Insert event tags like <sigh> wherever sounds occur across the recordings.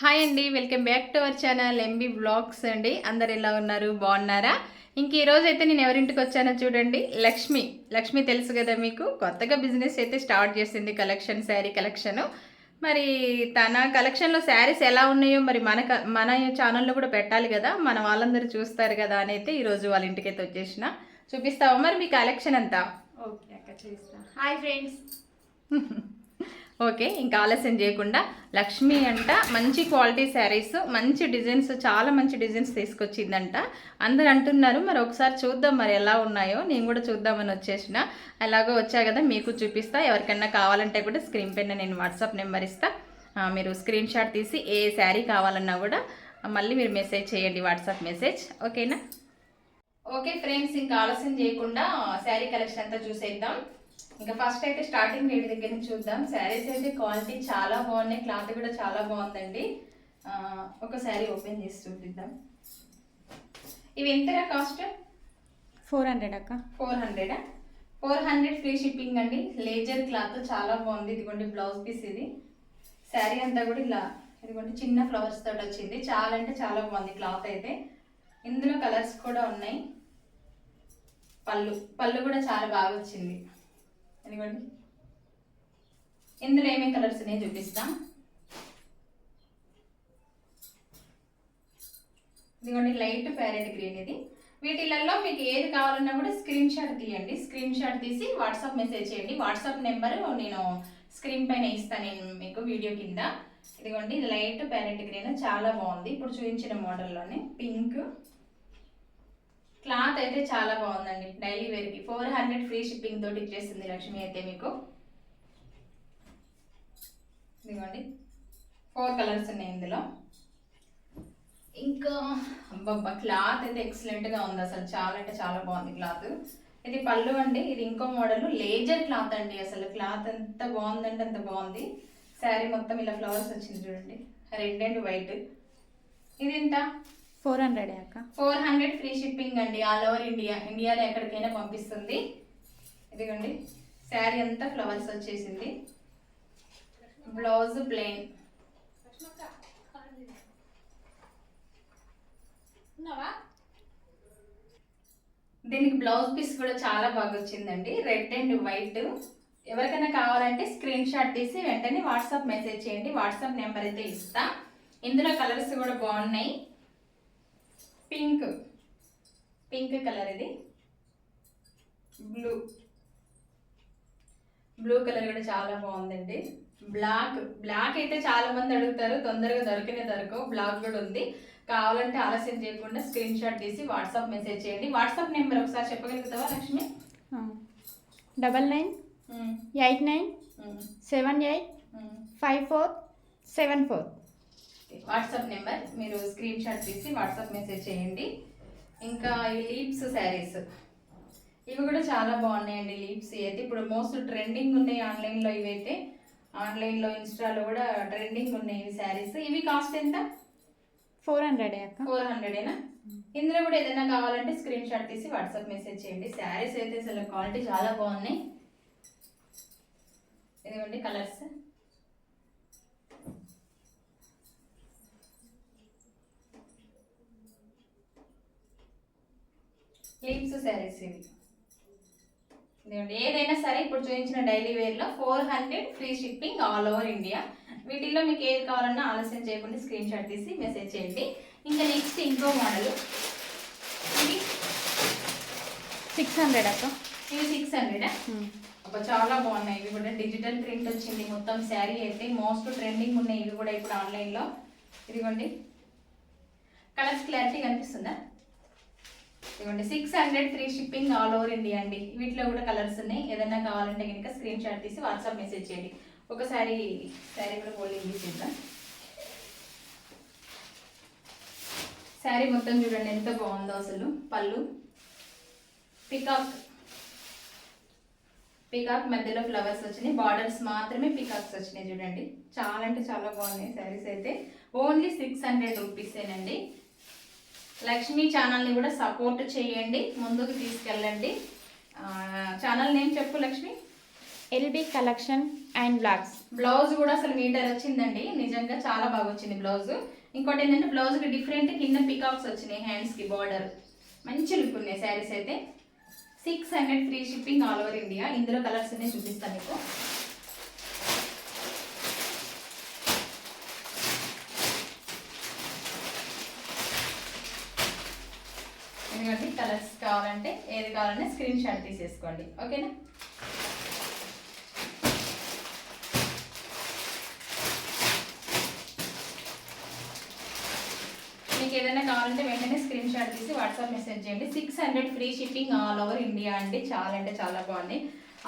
Hi అండి welcome back to our channel MB blogs అండి. అందరు ఎలా ఉన్నారు? బాగున్నారా? ఇంక ఈ రోజు అయితే నేను ఎవరింటికి వచ్చానో చూడండి. లక్ష్మి. లక్ష్మి తెలుసు కదా మీకు. కొత్తగా బిజినెస్ అయితే స్టార్ట్ చేసింది కలెక్షన్ శారీ కలెక్షన్ మరి తన కలెక్షన్లో శారీస్ ఎలా ఉన్నాయో మరి మన మన ఛానల్లో కూడా పెట్టాలి కదా. మన వాళ్ళందరూ చూస్తారు కదా అని అయితే ఈరోజు వాళ్ళ ఇంటికి అయితే వచ్చేసిన. చూపిస్తావా మరి మీ కలెక్షన్ అంతా? ఓకే అక్క చూస్తా హాయ్ ఫ్రెండ్స్ ఓకే ఇంకా ఆలస్యం చేయకుండా లక్ష్మి అంట మంచి క్వాలిటీ శారీస్ మంచి డిజైన్స్ చాలా మంచి డిజైన్స్ తీసుకొచ్చిందంట. అందరు అంటున్నారు మరి ఒకసారి చూద్దాం మరి ఎలా ఉన్నాయో. నేను కూడా చూద్దామని వచ్చేసిన. అలాగో వచ్చా కదా మీకు చూపిస్తా. ఎవరికైనా కావాలంటే కూడా స్క్రీన్ పైన నేను వాట్సాప్ నెంబర్ ఇస్తా. మీరు స్క్రీన్ షాట్ తీసి ఏ శారీ కావాలన్నా కూడా మళ్ళీ మీరు మెసేజ్ చేయండి వాట్సాప్ మెసేజ్. ఓకేనా? ఓకే ఫ్రెండ్స్ ఇంకా ఆలస్యం చేయకుండా శారీ కలెక్షన్ అంతా చూసేద్దాం. ఇంకా ఫస్ట్ అయితే స్టార్టింగ్ రేట్ దగ్గర నుంచి చూద్దాం. శారీస్ అయితే క్వాలిటీ చాలా బాగున్నాయి. క్లాత్ కూడా చాలా బాగుందండి. ఒక శారీ ఓపెన్ చేసి చూపిద్దాం. ఇవి ఎంతరా కాస్ట్? ఫోర్ హండ్రెడ్ అక్క. Four hundred four hundred free shipping అండి. లేజర్ క్లాత్ చాలా బాగుంది. ఇదిగోండి బ్లౌజ్ పీస్ ఇది. శారీ అంతా కూడా ఇలా ఇదిగోండి చిన్న ఫ్లవర్స్ తోటి వచ్చింది. చాలా అంటే చాలా బాగుంది క్లాత్ అయితే. ఇందులో కలర్స్ కూడా ఉన్నాయి. పళ్ళు పళ్ళు కూడా చాలా బాగా వచ్చింది. ఇదిగోండి. ఇందులో ఏమేమి కలర్స్ ఉన్నాయో చూపిస్తాం. ఇదిగోండి లైట్ ప్యారెట్ గ్రీన్ ఇది. వీటిలలో మీకు ఏది కావాలన్నా కూడా స్క్రీన్ షాట్ తీయండి. స్క్రీన్ షాట్ తీసి వాట్సాప్ మెసేజ్ చేయండి. వాట్సాప్ నెంబర్ నేను స్క్రీన్ పైన ఇస్తాను. నేను మీకు వీడియో కింద. ఇదిగోండి లైట్ ప్యారెట్ గ్రీన్. చాలా బాగుంది. ఇప్పుడు చూపించిన మోడల్లోనే పింక్ క్లాత్ అయితే చాలా బాగుందండి. డైలీ వేర్కి ఫోర్ హండ్రెడ్ ఫ్రీ షిప్పింగ్ తోటి ఇచ్చేస్తుంది లక్ష్మి అయితే మీకు. ఇదిగోండి. ఫోర్ కలర్స్ ఉన్నాయి ఇందులో. ఇంకా అబ్బబ్బా క్లాత్ అయితే ఎక్సలెంట్గా ఉంది అసలు. చాలా అంటే చాలా బాగుంది క్లాత్. ఇది పళ్ళు అండి ఇది ఇంకో మోడల్. లేజర్ క్లాత్ అండి అసలు. క్లాత్ ఎంత బాగుందంటే అంత బాగుంది. శారీ మొత్తం ఇలా ఫ్లవర్స్ వచ్చింది చూడండి. Red and white. ఇది ఎంత ఫోర్ హండ్రెడ్ అక్క. ఫోర్ హండ్రెడ్ ఫ్రీ షిప్పింగ్ అండి ఆల్ ఓవర్ ఇండియా. ఇండియాలో ఎక్కడికైనా పంపిస్తుంది. ఇదిగోండి శారీ అంతా ఫ్లవర్స్ వచ్చేసింది. Blouse plain. దీనికి బ్లౌజ్ పీస్ కూడా చాలా బాగా వచ్చిందండి. Red and white. ఎవరికైనా కావాలంటే స్క్రీన్ షాట్ తీసి వెంటనే వాట్సాప్ మెసేజ్ చేయండి. వాట్సాప్ నెంబర్ అయితే ఇస్తా. ఇందులో కలర్స్ కూడా బాగున్నాయి. పింక్. పింక్ కలర్ ఇది. బ్లూ. బ్లూ కలర్ కూడా చాలా బాగుందండి. బ్లాక్. బ్లాక్ అయితే చాలా మంది అడుగుతారు. తొందరగా దొరికినే దొరకవు. బ్లాక్ కూడా ఉంది. కావాలంటే ఆలస్యం చేయకుండా స్క్రీన్ షాట్ తీసి వాట్సాప్ మెసేజ్ చేయండి. వాట్సాప్ నెంబర్ ఒకసారి చెప్పగలుగుతావా Lakshmi? Double nine eight nine seven eight. Five four seven four. WhatsApp number మీరు స్క్రీన్ షాట్ తీసి వాట్సాప్ మెసేజ్ చేయండి. ఇంకా ఈ లీప్స్ శారీస్. ఇవి కూడా చాలా బాగున్నాయండి లీప్స్ అయితే ఇప్పుడు మోస్ట్ ట్రెండింగ్ ఉన్నాయి ఆన్లైన్లో ఇవైతే. ఆన్లైన్లో ఇన్స్టాలో కూడా ట్రెండింగ్ ఉన్నాయి ఇవి శారీస్. ఇవి కాస్ట్ ఎంత? ఫోర్ హండ్రెడ్ అక్క. ఫోర్ హండ్రెడేనా? ఇందులో కూడా ఏదైనా కావాలంటే స్క్రీన్ షాట్ తీసి వాట్సాప్ మెసేజ్ చేయండి. శారీస్ అయితే అసలు క్వాలిటీ చాలా బాగున్నాయి. ఇదిగోండి కలర్స్. ఇదిగోండి ఏదైనా సరే ఇప్పుడు చూపించిన daily వేర్లో four hundred free shipping all over India వీటిల్లో మీకు ఏది కావాలన్నా ఆలస్యం చేయకుండా స్క్రీన్ షాట్ తీసి మెసేజ్ చేయండి. ఇంకా నెక్స్ట్ ఇంకో మోడల్ ఇది సిక్స్ హండ్రెడ్ అక్క. ఇవి సిక్స్ హండ్రెడ్ ఒక చాలా బాగున్నాయి. ఇవి కూడా డిజిటల్ ప్రింట్ వచ్చింది. మొత్తం శారీ అయితే మోస్ట్ ట్రెండింగ్ ఉన్నాయి. ఇవి కూడా ఇప్పుడు ఆన్లైన్లో ఇదిగోండి. కలర్స్ క్లారిటీ కనిపిస్తుందా? ఇవ్వండి. Six hundred free shipping all over India అండి. వీటిలో కూడా కలర్స్ ఉన్నాయి. ఏదైనా కావాలంటే కనుక స్క్రీన్ షాట్ తీసి వాట్సాప్ మెసేజ్ చేయండి. ఒకసారి శారీ కూడా హోల్డింగ్ తీసేద్దాం శారీ మొత్తం చూడండి ఎంత బాగుందో అసలు. పళ్ళు. పికాక్ పికాక్ మధ్యలో ఫ్లవర్స్ వచ్చినాయి. బార్డర్స్ మాత్రమే పికాక్స్ వచ్చినాయి చూడండి. చాలా అంటే చాలా బాగున్నాయి శారీస్ అయితే. ఓన్లీ సిక్స్ హండ్రెడ్ రూపీసేనండి లక్ష్మీ ఛానల్ని కూడా సపోర్ట్ చేయండి ముందుకు తీసుకెళ్ళండి. ఛానల్ నేమ్ చెప్పు Lakshmi. LB collection and blogs blouse కూడా అసలు మీటర్ వచ్చిందండి నిజంగా చాలా బాగా వచ్చింది బ్లౌజ్. ఇంకోటి ఏంటంటే బ్లౌజ్కి డిఫరెంట్ కింద పికాక్స్ వచ్చినాయి హ్యాండ్స్కి బార్డర్ మంచి లుక్ ఉన్నాయి శారీస్ అయితే. Six hundred free shipping all over India ఇందులో కలర్స్ అన్ని చూపిస్తాను మీకు. ఎందుకంటే కలర్స్ కావాలంటే ఏది కావాలంటే స్క్రీన్ షాట్ తీసేసుకోండి. ఓకేనా? మీకు ఏదైనా కావాలంటే వెంటనే స్క్రీన్ షాట్ తీసి వాట్సాప్ మెసేజ్ చేయండి. Six hundred free shipping all over India అండి. చాలా అంటే చాలా బాగుంది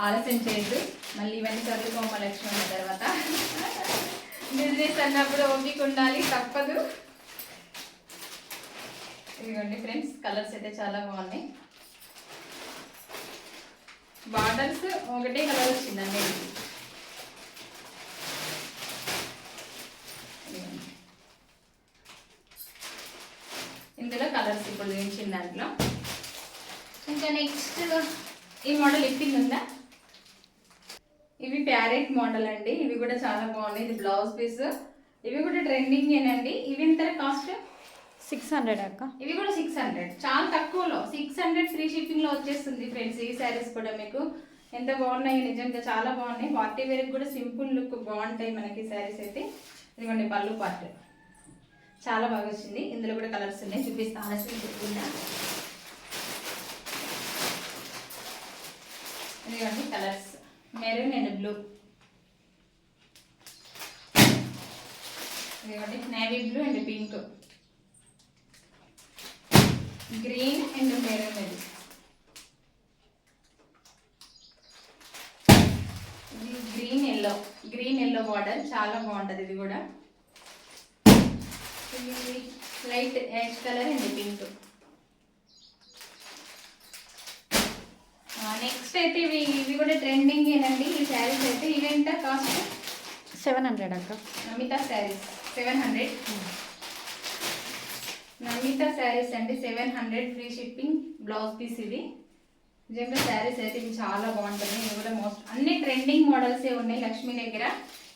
ఆలస్యం చేయొద్దు. మళ్ళీ ఇవన్నీ చదువుకోమ లక్ష్మి ఉన్న తర్వాత. <laughs> బిజినెస్ అన్నప్పుడు ఓపిక ఉండాలి తప్పదు. ఇదిగోండి ఫ్రెండ్స్ కలర్స్ అయితే చాలా బాగున్నాయి. బార్డర్స్ ఒకటే కలర్ వచ్చిందండి. ఇందులో కలర్స్ ఇప్పుడు చూపించిన దాంట్లో. ఇంకా నెక్స్ట్ ఈ మోడల్ ఇప్పింది ఉందా? ఇవి ప్యారెట్ మోడల్ అండి. ఇవి కూడా చాలా బాగున్నాయి. ఇది బ్లౌజ్ పీస్. ఇవి కూడా ట్రెండింగ్ ఏనండి. ఇవి ఎంత కాస్ట్ సిక్స్ హండ్రెడ్ అక్క. ఇవి కూడా సిక్స్ హండ్రెడ్. చాలా తక్కువలో. సిక్స్ హండ్రెడ్ ఫ్రీ షిప్పింగ్లో వచ్చేస్తుంది ఫ్రెండ్స్. ఈ శారీస్ కూడా మీకు ఎంత బాగున్నాయి నిజంగా చాలా బాగున్నాయి. పార్టీ వేర్ కూడా సింపుల్ లుక్ బాగుంటాయి మనకి శారీస్ అయితే. ఇదిగోండి పళ్ళు పార్ట్ చాలా బాగా వచ్చింది. ఇందులో కూడా కలర్స్ ఉన్నాయి. చూపిస్తా. ఆలస్యం చెప్పిందా ఇదిగోండి కలర్స్. Maroon and blue. ఇదిగోండి navy blue and pink. Green and maroon ఇది green yellow green yellow border చాలా బాగుంటుంది ఇది కూడా. ఇది light ash colour and pink next అయితే ఇవి ఇవి కూడా ట్రెండింగ్ ఏనండి. ఈ శారీస్ అయితే ఇవెంత కాస్ట్ సెవెన్ హండ్రెడ్ అక్క. నమితా శారీస్ సెవెన్ హండ్రెడ్ నమిత శారీస్ అండి seven hundred free shipping blouse piece ఇది నిజంగా శారీస్ అయితే ఇవి చాలా బాగుంటుంది ఇవి కూడా మోస్ట్ అన్ని ట్రెండింగ్ మోడల్సే ఉన్నాయి లక్ష్మి దగ్గర.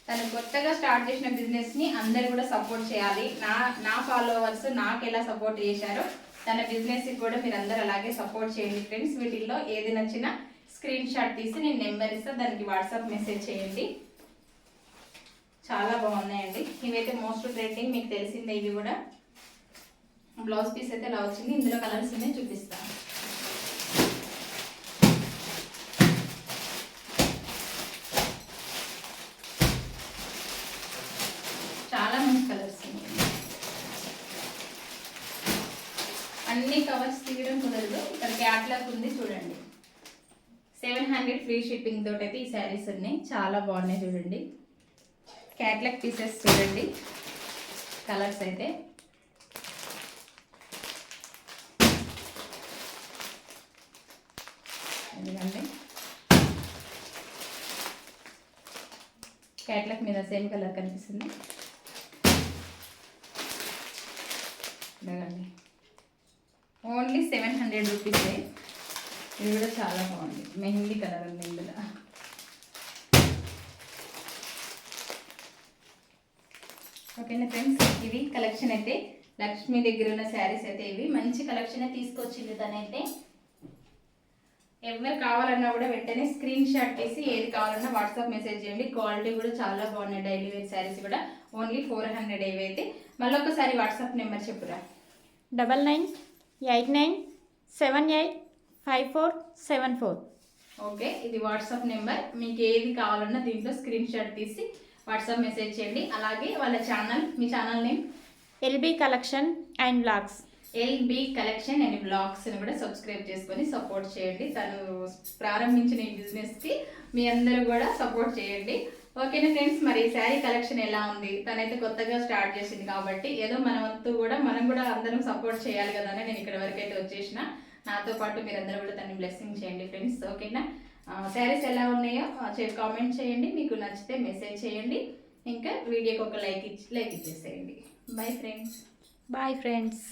తను కొత్తగా స్టార్ట్ చేసిన బిజినెస్ని అందరు కూడా సపోర్ట్ చేయాలి. నా నా ఫాలోవర్స్ నాకు ఎలా సపోర్ట్ చేశారో తన బిజినెస్కి కూడా మీరు అందరు అలాగే సపోర్ట్ చేయండి ఫ్రెండ్స్ వీటిల్లో ఏది నచ్చినా స్క్రీన్ షాట్ తీసి నేను నెంబర్ ఇస్తా దానికి వాట్సాప్ మెసేజ్ చేయండి. చాలా బాగున్నాయండి. ఇవైతే మోస్ట్ ట్రెండింగ్ మీకు తెలిసిందే ఇవి కూడా. బ్లౌజ్ పీస్ అయితే ఇలా వచ్చింది. ఇందులో కలర్స్ ఉన్నాయి చూపిస్తాను చాలా మంచి కలర్స్ ఉన్నాయి. అన్ని కవర్స్ తీయడం కుదరదు. ఇక్కడ క్యాట్లాగ్ ఉంది చూడండి. సెవెన్ హండ్రెడ్ ఫ్రీ షిప్పింగ్ తోటి అయితే ఈ శారీస్ ఉన్నాయి. చాలా బాగున్నాయి చూడండి. క్యాట్లాగ్ పీసెస్ చూడండి. కలర్స్ అయితే. క్యాట్లాక్ మీద సేమ్ కలర్ కనిపిస్తుంది. ఇలాగండి ఓన్లీ సెవెన్ హండ్రెడ్ రూపీసే. ఇది కూడా చాలా బాగుంది. మెహందీ కలర్ ఉంది ఇందులో. ఓకేనా ఫ్రెండ్స్? ఇది కలెక్షన్ అయితే లక్ష్మి దగ్గర ఉన్న శారీస్ అయితే ఇవి. మంచి కలెక్షన్ తీసుకొచ్చింది తనైతే. ఎవరు కావాలన్నా కూడా వెంటనే స్క్రీన్ షాట్ తీసి ఏది కావాలన్నా వాట్సాప్ మెసేజ్ చేయండి. క్వాలిటీ కూడా చాలా బాగున్నాయి డైలీ వేర్ శారీస్ కూడా. ఓన్లీ ఫోర్ హండ్రెడ్ ఏవైతే మళ్ళీ ఒకసారి వాట్సాప్ నెంబర్ చెప్పురా. Double nine eight nine seven eight five four seven four okay ఇది వాట్సాప్ నెంబర్ మీకు ఏది కావాలన్నా దీంట్లో స్క్రీన్ షాట్ తీసి వాట్సాప్ మెసేజ్ చేయండి. అలాగే వాళ్ళ channel me channel name LB collection and blogs LB collection and బ్లాగ్స్ని కూడా సబ్స్క్రైబ్ చేసుకొని సపోర్ట్ చేయండి. తను ప్రారంభించిన ఈ బిజినెస్కి మీ అందరూ కూడా సపోర్ట్ చేయండి. ఓకేనా ఫ్రెండ్స్? మరి శారీ కలెక్షన్ ఎలా ఉంది? తనైతే కొత్తగా స్టార్ట్ చేసింది కాబట్టి ఏదో మన వంతు కూడా మనం కూడా అందరం సపోర్ట్ చేయాలి కదా అని నేను ఇక్కడ వరకు అయితే వచ్చేసిన. నాతో పాటు మీరందరూ కూడా తనని బ్లెస్సింగ్ చేయండి ఫ్రెండ్స్. ఓకేనా? శారీస్ ఎలా ఉన్నాయో కామెంట్ చేయండి. మీకు నచ్చితే మెసేజ్ చేయండి. ఇంకా వీడియోకి ఒక లైక్ ఇచ్చి లైక్ ఇచ్చేసేయండి. Bye friends bye friends